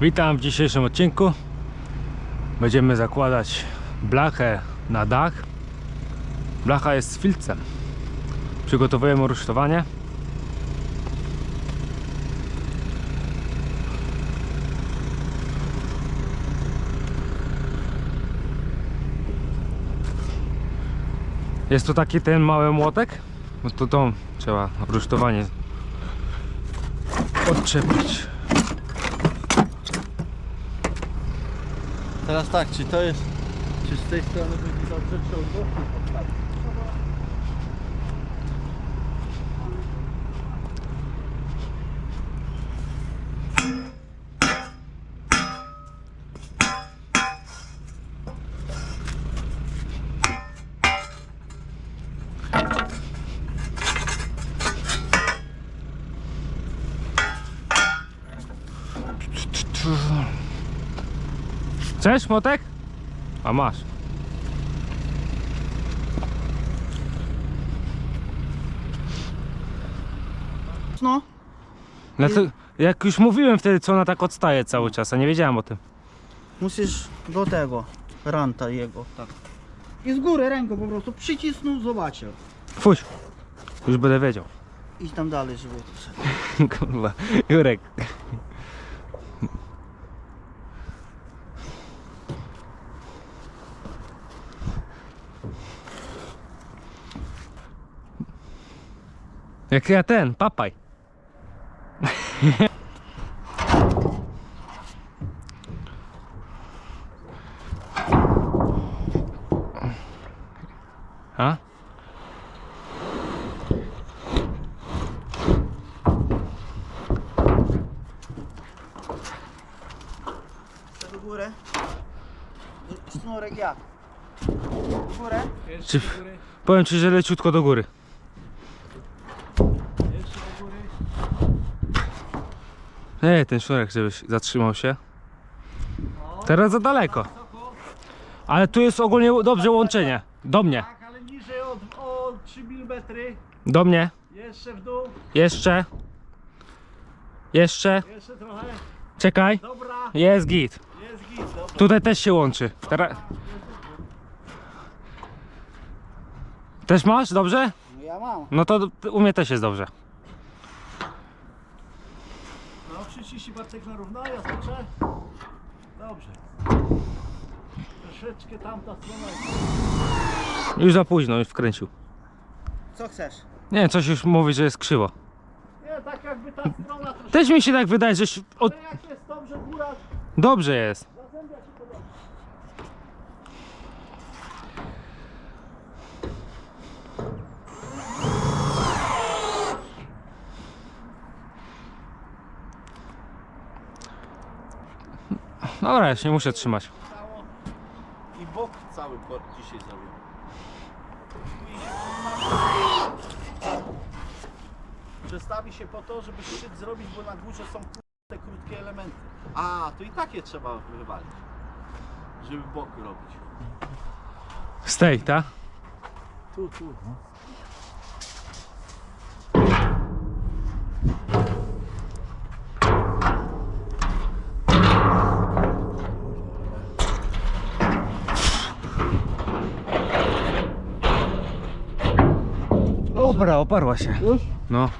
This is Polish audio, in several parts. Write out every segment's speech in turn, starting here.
Witam w dzisiejszym odcinku. Będziemy zakładać blachę na dach. Blacha jest z filcem. Przygotowujemy rusztowanie. Jest tu taki ten mały młotek. No to trzeba rusztowanie odczepić. Teraz tak, czy to jest, czy z tej strony będzie dobrze, czy od boku Chcesz motek? A masz. No, No to, jak już mówiłem wtedy, co ona tak odstaje cały czas, a nie wiedziałem o tym. musisz do tego ranta jego, tak. I z góry ręką po prostu przycisnął, zobaczył. Fuś. Już będę wiedział. Idź tam dalej, żeby to. Kurwa. Jurek. Jak ja ten, papaj. A? Do góry. Sznurek jak? Do góry. Czy, powiem ci, że leciutko do góry. Nie, ten sznurek, żebyś zatrzymał się. Teraz za daleko. Ale tu jest ogólnie dobrze łączenie. Do mnie. Tak, ale niżej od, o 3 mm. Do mnie. Jeszcze w dół, Jeszcze. Jeszcze. jeszcze trochę. Czekaj. Dobra, Jest git. jest git, dobra. Tutaj też się łączy. Teraz. Też masz? Dobrze? No ja mam. No to u mnie też jest dobrze. No przyciśnij Bartek na równo, ja skoczę. Dobrze. Troszeczkę tamta strona. Już za późno, już wkręcił. Co chcesz? Nie, coś już mówi, że jest krzywo. Nie, tak jakby ta strona troszeczkę. Też mi się tak wydaje, że od... Ale jak jest dobrze góra, dobrze jest. Dobra, ja się nie muszę trzymać. I bok cały port dzisiaj zrobił. Przestawi się po to, żeby szczyt zrobić, bo na górze są te krótkie elementy. A, to i takie trzeba wywalić, żeby bok robić. Z tej, ta? Tu, tu. No. Dobra, oparła się. Już? No.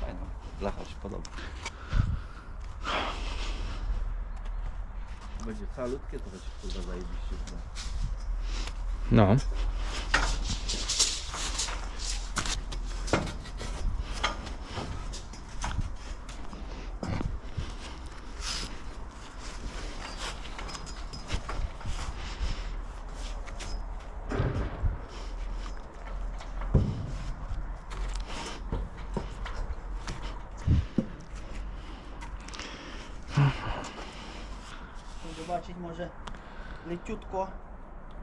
Fajna, blacha się podoba. Będzie calutkie, to będzie kurwa zajebiście. No. Zobaczyć może leciutko.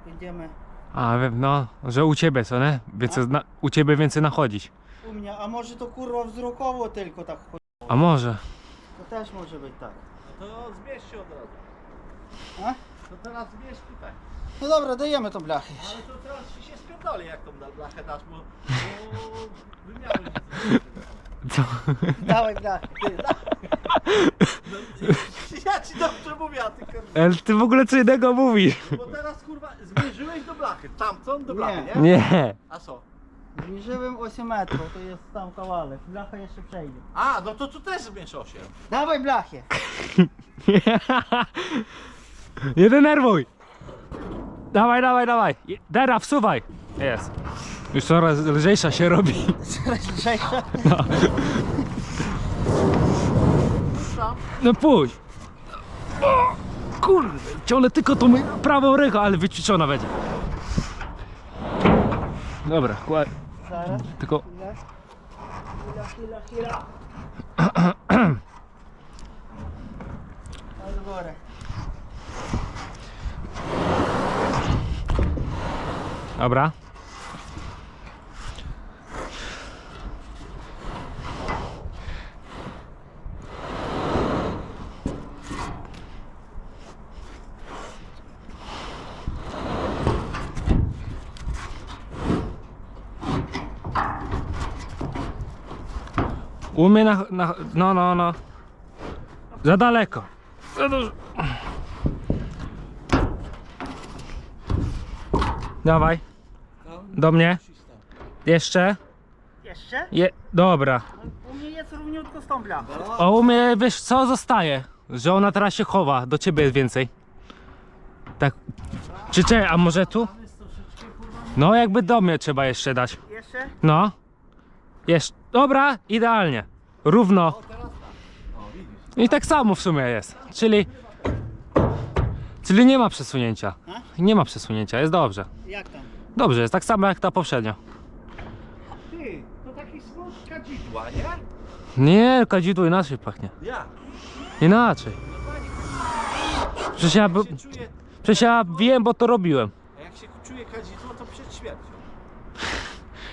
Będziemy A, no, że u ciebie, co nie? Więcej zna... U ciebie więcej nachodzić. u mnie, a może to kurwa wzrokowo tylko tak chodzi. A może? To też może być tak. No to zmieść się od razu. A? To teraz bierz tutaj. No dobra, dajemy tą blachę. Ale to teraz się spierdolę jak tą da- blachę dasz, bo, bo wymiary się Co? Dawaj blachę. Ty, da. No, Ja ci dobrze mówię, a ty kurwa. Ale ty w ogóle co innego mówisz. Bo teraz kurwa zmierzyłeś do blachy, tamtą do blachy, nie? Nie. A co? Zniżyłem 8 metrów, to jest tam kawałek. Blacha jeszcze przejdzie. A, no to tu też zmierz 8. Dawaj blachę. Nie denerwuj. Dawaj, dawaj, dawaj. Dera, wsuwaj. Jest. Już coraz lżejsza się robi. Coraz lżejsza. No pójdź. O, kurde, ciągle tylko tą prawą ręką, ale wyćwiczona będzie. Dobra, kła- Zaraz. tylko. Dobra. U mnie na, na... No, no, no. Za daleko. Za dużo. Dawaj. Do mnie. Jeszcze. Jeszcze? Je, dobra. U mnie jest równiutko z tą blachą. A u mnie wiesz co zostaje? Że ona teraz się chowa, do ciebie jest więcej. Tak. Czy czekaj, a może tu? No jakby do mnie trzeba jeszcze dać. Jeszcze? No. Jeszcze. Dobra, idealnie. Równo. I tak samo w sumie jest. Czyli. Czyli nie ma przesunięcia. Nie ma przesunięcia, jest dobrze. Jak tam? Dobrze, jest tak samo jak ta poprzednia. Ty, to taki skąd kadzidła, nie? Nie, kadzidło inaczej pachnie. Ja. Inaczej. Przecież ja, przecież ja wiem, bo to robiłem. a jak się czuje kadzidło.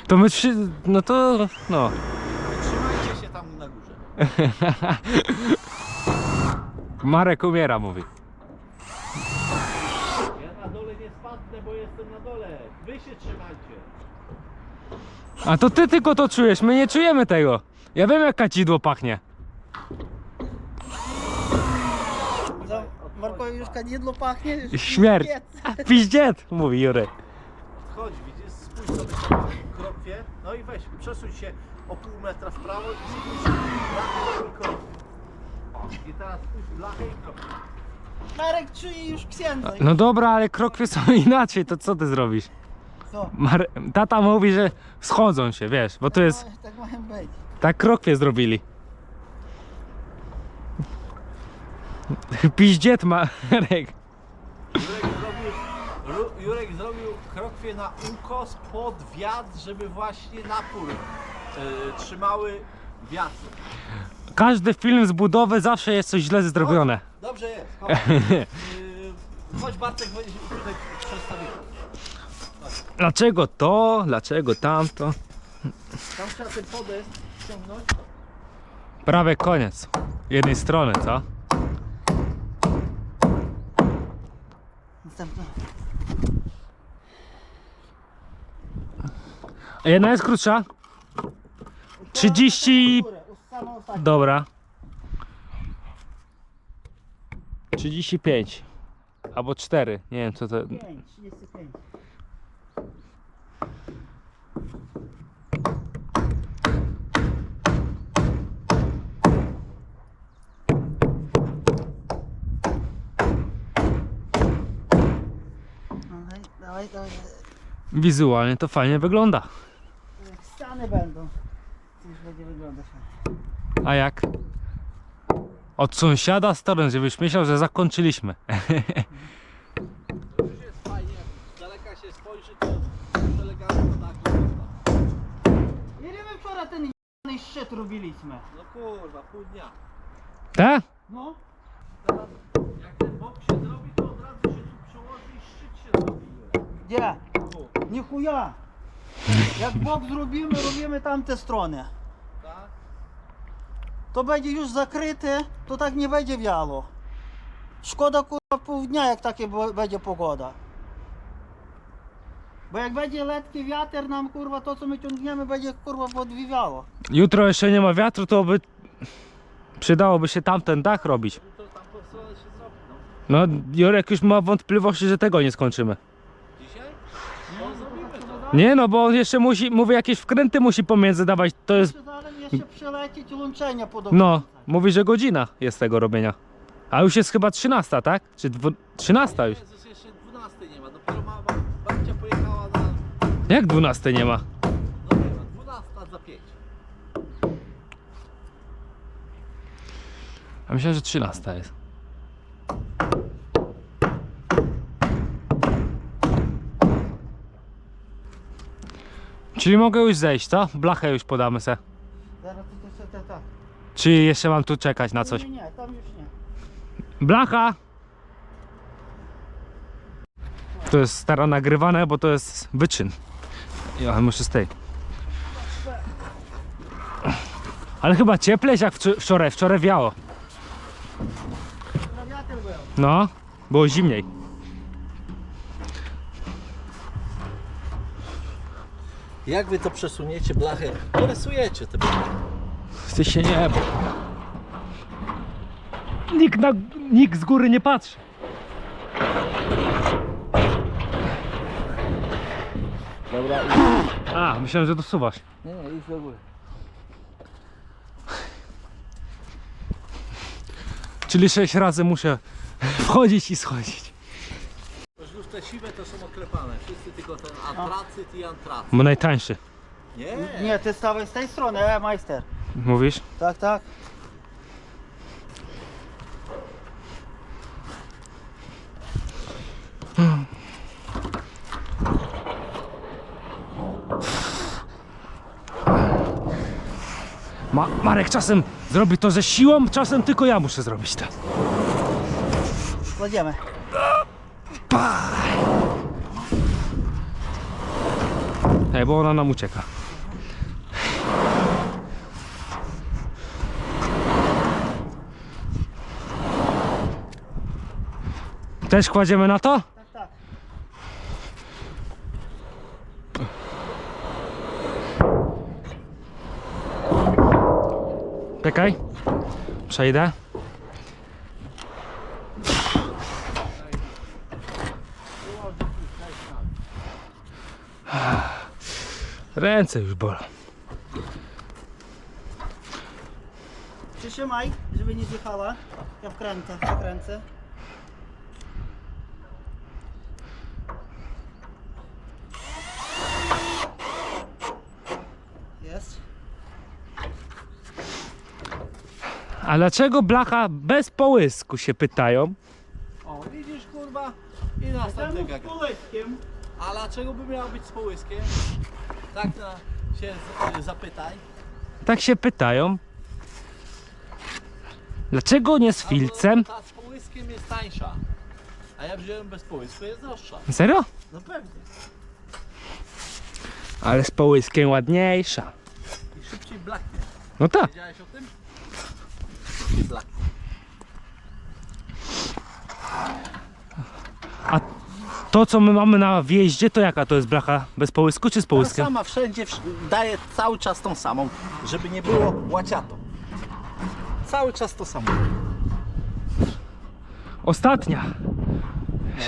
To my trzy. No to. No. Trzymajcie się tam na górze. Marek umiera, mówi. Ja na dole nie spadnę, bo jestem na dole. Wy się trzymajcie. A to ty tylko to czujesz, my nie czujemy tego. Ja wiem jak kadzidło pachnie. Za Markowi już kadzidło pachnie? Śmierć. Piździet, mówi Jurek. Chodź, spójrz sobie krokwie. No i weź, przesuń się o pół metra w prawo i spójrz blachę i krokwie. O, I teraz spójrz blachę i krokwie. Marek czuje już księdza. No dobra, ale krokwie są inaczej, to co ty zrobisz? Co? Mar Tata mówi, że schodzą się, wiesz, bo to jest. Tak mają być. Tak krokwie zrobili. Piździet Marek. Jurek zrobił, Ru- Jurek zrobił krokwie na ukos pod wiatr, żeby właśnie napór e, trzymały wiatr. Każdy film z budowy zawsze jest coś źle zrobione. Dobrze jest. Chodź, Yy, chodź Bartek, weź tutaj przedstawimy. Dlaczego to? Dlaczego tamto? Tam trzeba ten podest ściągnąć. Prawie koniec. Jednej strony, co? Następna. A Jedna jest krótsza. 30. Górę, samą ostatnią. Dobra. 35. Albo 4. Nie wiem co to. 5, 35. No, daj, dawaj, dawaj. Wizualnie to fajnie wygląda. Ściany będą. Już będzie wyglądać. A jak? Od sąsiada stron, żebyś myślał, że zakończyliśmy. To już jest fajnie, jak z daleka się spojrzy, to już elegancko tak wygląda. Ile my wczoraj ten j***ny szczyt robiliśmy? No kurwa, pół dnia. Tak? No. Teraz jak ten bok się zrobi, to od razu się tu przełoży i szczyt się zrobi. Gdzie? Tu, Nie chuja. Jak bok zrobimy, robimy tamte strony. tak? To będzie już zakryte, to tak nie będzie wiało. Szkoda kurwa pół dnia jak takie będzie pogoda. Bo jak będzie letki wiatr nam kurwa to co my ciągniemy będzie kurwa podwiwiało. Jutro jeszcze nie ma wiatru, to by przydałoby się tamten dach robić. No. No, Jurek już ma wątpliwości, że tego nie skończymy. Dzisiaj? No zrobimy to. Nie no, bo on jeszcze musi, mówię, jakieś wkręty musi pomiędzy dawać, to jest, zaraz jeszcze łączenia no, mówi, że godzina jest tego robienia. A już jest chyba 13, tak? Czy dwu, 13 już? Jezus, jeszcze 12 nie ma, dopiero mama, babcia pojechała na, Jak 12 nie ma? no nie ma, 12 za 5. A myślałem, że 13 jest. Czyli mogę już zejść, co? Blachę już podamy se. Zaraz to tak. Czy jeszcze mam tu czekać na coś? Nie, nie, tam już nie. Blacha! To jest stara nagrywane, bo to jest wyczyn. Ja muszę z tej. Ale chyba cieplej jak wczor- wczoraj, wczoraj wiało. Był. No, było zimniej. Jak wy to przesuniecie blachę? Porysujecie te blachy. Ty się nie bój. Nikt, na, nikt z góry nie patrzy. Dobra, A, myślałem, że dosuwasz. nie, nie, idź do góry. Czyli sześć razy muszę wchodzić i schodzić. Te siwe to są oklepane, wszyscy tylko ten antracyt i antracyt. Bo najtańszy. Nie, Nie, ty stawaj z tej strony, e, majster. Mówisz? Tak, tak. Ma Marek czasem zrobi to ze siłą, czasem tylko ja muszę zrobić to. Kładziemy. Ej, bo ona nam ucieka. Też kładziemy na to? Tak, tak. Czekaj. Przejdę. Ręce już bolą. Przytrzymaj, żeby nie zjechała. Ja wkręcę, wkręcę. Jest. A dlaczego blacha bez połysku się pytają? o widzisz kurwa i następny Temu z połyskiem. A dlaczego by miała być z połyskiem? Tak na się z, zapytaj. Tak się pytają. Dlaczego nie z Albo filcem? Ta z połyskiem jest tańsza. A ja wziąłem bez połysku, jest droższa. Serio? No pewnie. Ale z połyskiem ładniejsza. I szybciej blaknie. No tak. Wiedziałeś o tym? Szybciej blaknie. A to co my mamy na wjeździe, to jaka to jest blacha? Bez połysku czy z Ta połyskiem? sama wszędzie wsz- daje cały czas tą samą, żeby nie było łaciato. Cały czas to samo. Ostatnia.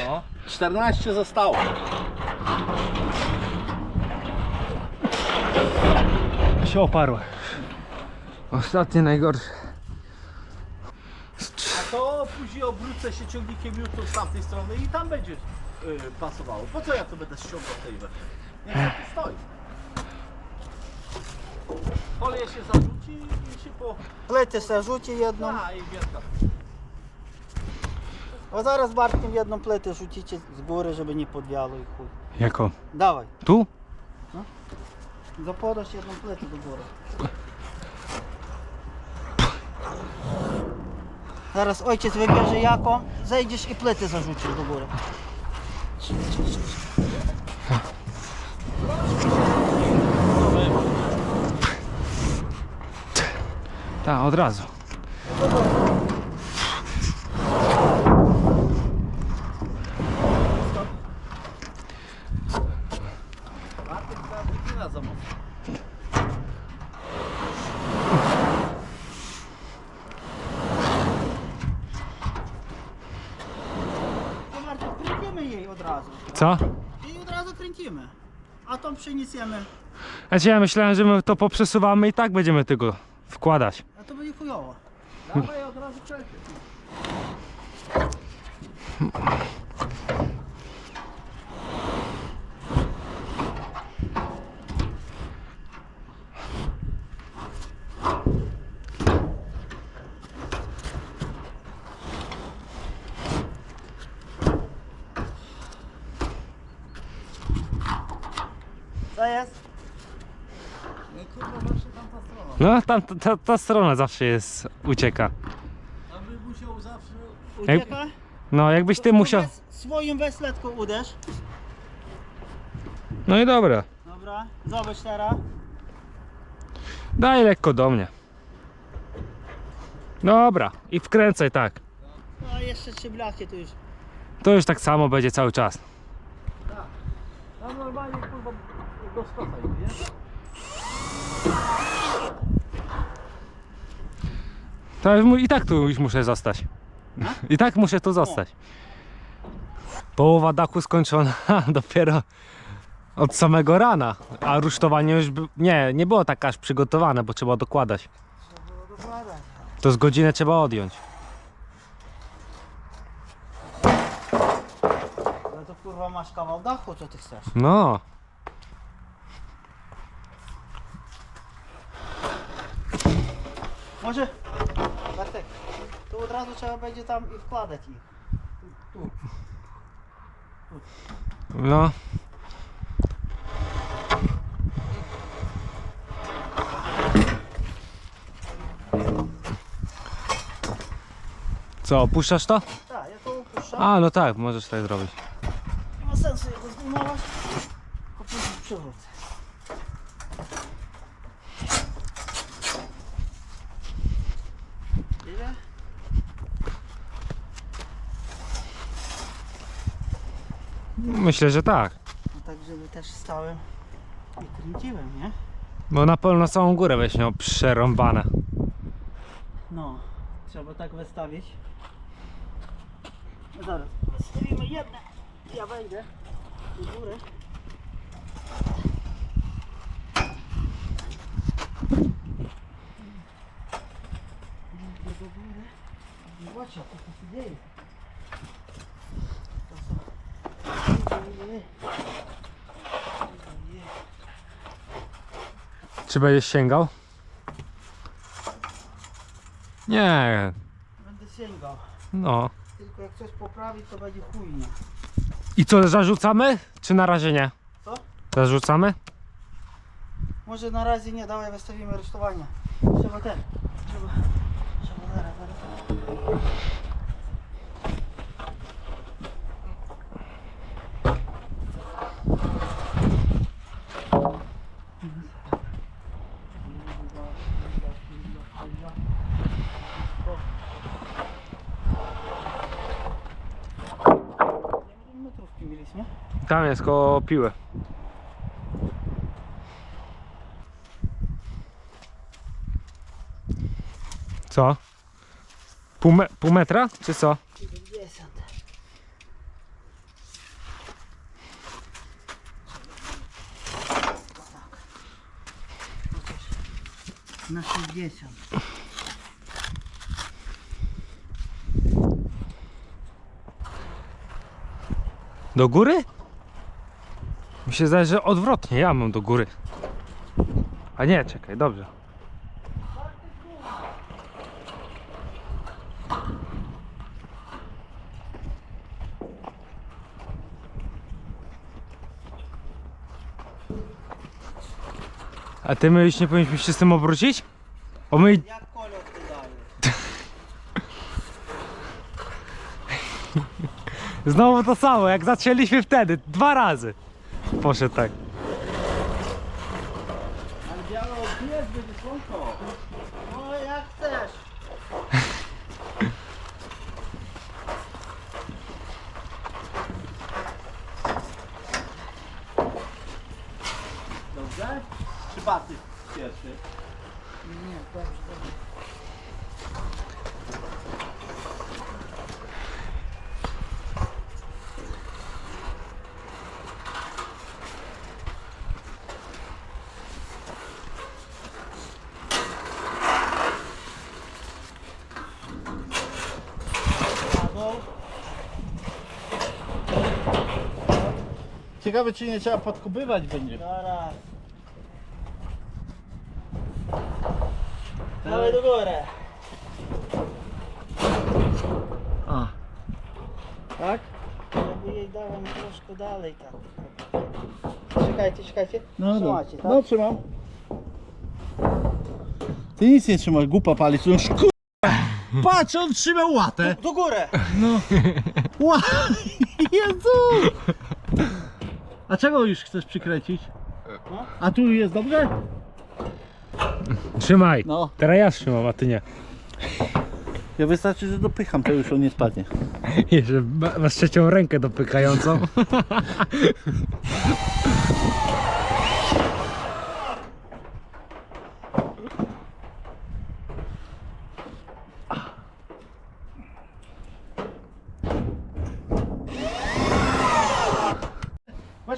No. 14 zostało. Się oparła. Ostatnie najgorsze. A to później obrócę się ciągnikiem jutro z tamtej strony i tam będzie yy, pasowało. Po co ja to będę ściągał tej we? Niech to tu stoi. Folię się zarzuci i się po... Plety se rzuci jedną. A i wiertka. A zaraz Bartkiem jedną pletę rzucicie z góry, żeby nie podwiało i chuj. Jako? Dawaj, Tu? zapodasz jedną pletę do góry. Zaraz ojciec wybierze jaką, zejdziesz i plety zarzucisz do góry. Tak, od razu. teraz wypina za mocno. To Marcin, kręcimy jej od razu. Co? I od razu kręcimy. Przeniesiemy. Znaczy ja myślałem, że my to poprzesuwamy i tak będziemy tego wkładać. A to będzie chujowo. Dawaj od razu przejdzie. Co jest? No kurwa, zawsze tamta strona. No, tam ta, ta, ta strona zawsze jest, ucieka. A by musiał zawsze... Ucieka? No, jakbyś ty To musiał... weź Swoim wesletką uderz. No i dobra. Dobra, zobacz teraz. Daj lekko do mnie. Dobra, i wkręcaj tak. No a jeszcze trzy blachy tu już. To już tak samo będzie cały czas. Tam normalnie kurwa do skosa idzie, nie? To już mu- i tak tu już muszę zostać. I tak muszę tu zostać. Połowa dachu skończona dopiero od samego rana. A rusztowanie już by... nie, nie było tak aż przygotowane, bo trzeba dokładać. To z godzinę trzeba odjąć. No to kurwa masz kawał dachu, co ty chcesz? No. Może, to od razu trzeba będzie tam i wkładać ich. Tu, tu. No. Co, opuszczasz to? Tak, ja to upuszczam. A, no tak, możesz tak zrobić. Nie ma sensu jego zdejmować. Tylko później przywrócę. Ile? Myślę, że tak. No tak, żeby też stałem i kręciłem, nie? Bo na pewno całą górę weź miał przerąbane. No, trzeba tak wystawić. No Zaraz, wystawimy jedne. Ja wejdę do góry. Wejdę do góry. Zobaczcie, co tu się dzieje. To Ojej. Czy będziesz sięgał? Nie, Będę sięgał. no. Tylko jak coś poprawić, to będzie chujnie. I co, zarzucamy? Czy na razie nie? Co? Zarzucamy? Może na razie nie, dawaj wystawimy rusztowanie. Trzeba ten. Trzeba. Trzeba zaraz, zaraz. Tam jest koło piły. Co? Pół, me pół metra? Czy co? 70. Na 60. Do góry? Się zdaje, że odwrotnie, ja mam do góry. A nie, czekaj, dobrze. A ty my już nie powinniśmy się z tym obrócić? Bo my... Jak kolor ty dajesz? Znowu to samo, jak zaczęliśmy wtedy, dwa razy. Poszedł tak. Ale białe odbijać będzie słonko. No jak chcesz. Widziałeś? Czy baty pierwszy? Nie, dobrze, dobrze. Brawo. Ciekawe czy nie trzeba podkubywać będzie. Dobra. Dawaj do góry. A. Tak? Ja jej dałem troszkę dalej tak. Czekajcie, czekajcie. No, no. Trzymacie, tak? no trzymam. Ty nic nie trzymasz, głupa palić. No kur... Patrz, on trzymał łatę. Do góry! Ła... Jezu! A czego już chcesz przykręcić? No. A tu jest dobrze? Trzymaj. No. Teraz ja trzymam, a ty nie. Ja wystarczy, że dopycham, to już on nie spadnie. Jeszcze ma- masz trzecią rękę dopykającą.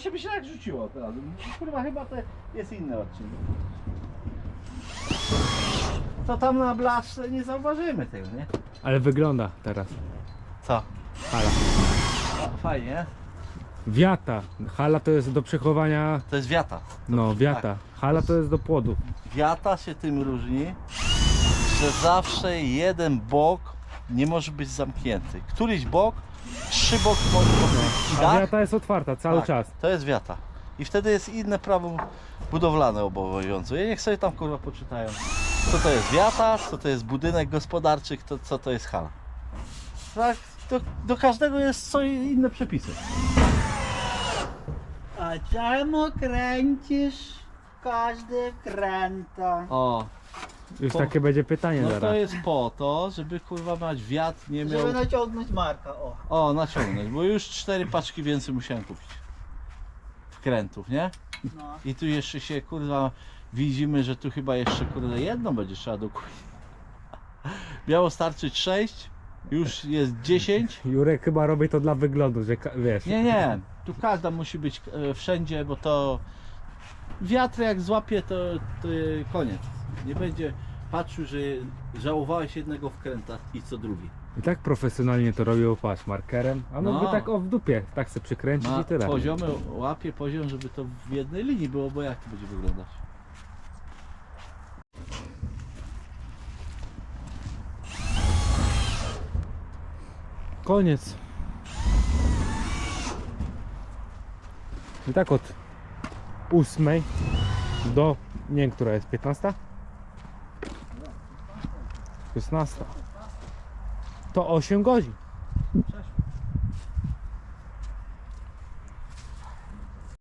Właśnie by się tak rzuciło teraz. Kurwa, chyba to jest inny odcinek. To tam na blaszce nie zauważymy tego, nie? Ale wygląda teraz. Co? Hala. Fajnie. Wiata. Hala to jest do przechowania. To jest wiata. No, wiata. Hala to jest do płodu. Wiata się tym różni, że zawsze jeden bok nie może być zamknięty. Któryś bok, trzy boki mogą być. A Tak? wiata jest otwarta cały Tak, czas. To jest wiata. I wtedy jest inne prawo budowlane obowiązujące. I niech sobie tam kurwa poczytają. Co to jest wiata, co to jest budynek gospodarczy, kto, co to jest hala. Tak, do, do każdego jest co inne przepisy. A czemu kręcisz każdy kręta? O, Już Po- takie będzie pytanie no to zaraz. jest po to, żeby kurwa mać wiatr nie miał... Żeby naciągnąć Marka, o. O, naciągnąć, bo już cztery paczki więcej musiałem kupić. Wkrętów, nie? No. I tu jeszcze się kurwa widzimy, że tu chyba jeszcze kurde jedną będzie trzeba dokupić. Miało starczyć 6, już jest 10. Jurek chyba robi to dla wyglądu, że ka- wiesz. Nie, nie, tu każda musi być e, wszędzie, bo to wiatr jak złapie to, to koniec. Nie będzie patrzył, że żałowałeś jednego wkręta i co drugi. I tak profesjonalnie to robił, patrz, markerem. A No. tak o w dupie, tak se przykręcić Ma i tyle. poziomy, łapie poziom, żeby to w jednej linii było, bo jak to będzie wyglądać? Koniec. I tak od 8 do, nie wiem, która jest, 15? 16. To 8 godzin.